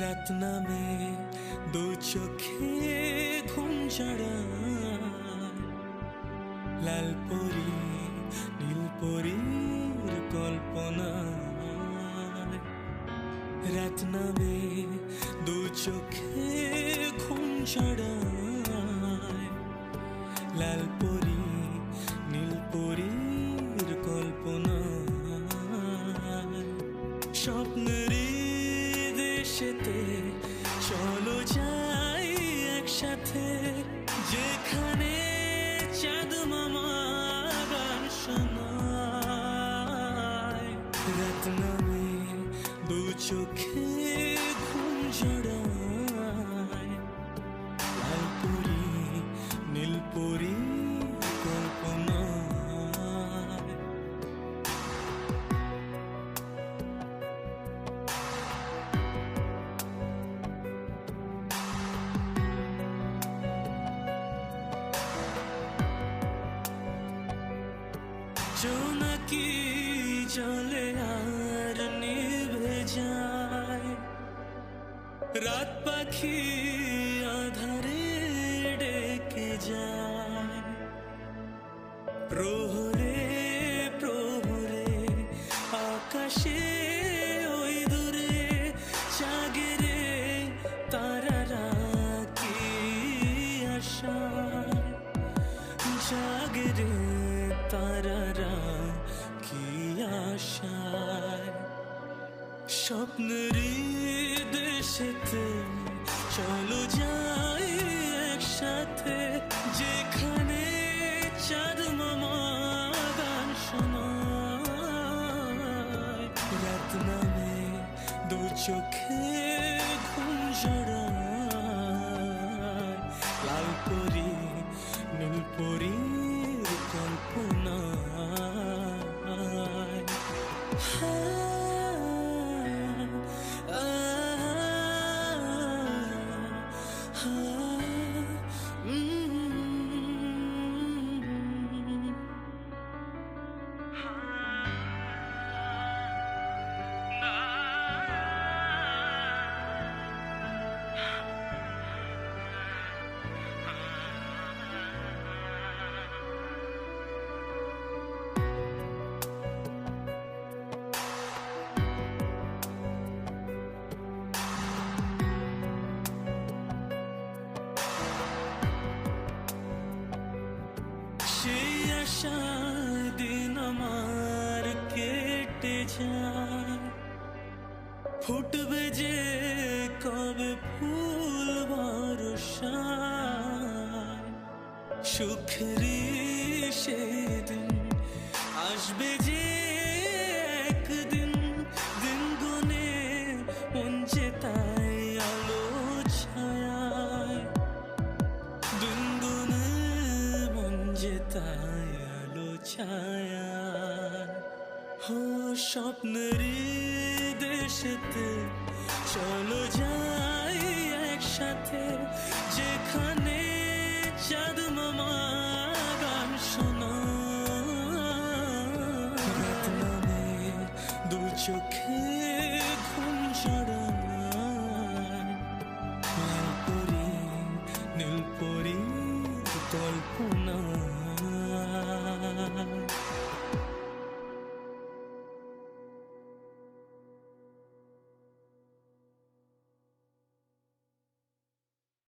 রাত নামে দু চোখে ঘুম জড়ায় লাল পরি, নীল পরীর কল্পনা। রাত নামে দু চোখে ঘুম জড়ায় লাল পরি, নীল পরীর কল্পনা। স্বপ্নের একসাথে যেখানে চাঁদ মামা গান রাত নামে দু চোখে ঘুম জড়ায় রাত পাখি আধারে ডেকে যায় প্রহরে প্রহরে আকাশে ওই দূরে জাগরে তারারা কি আশায় জাগরে তারারা কি আশায় স্বপ্নের দেশেতে চলো যাই একসাথে। যেখানে চাঁদ মামা গান শোনায়। রাত নামে দু চোখে ঘুম জড়ায় লাল পরি দিন আমার কেটে যায় ফুটবে যে সুখেরই সেদিন আসবে যে একদিন, দিন গুনে যে তাই আলো ছায় দুনগুনে মন যে তাই আলো ছায়া হো স্বপ্নের দেশেতে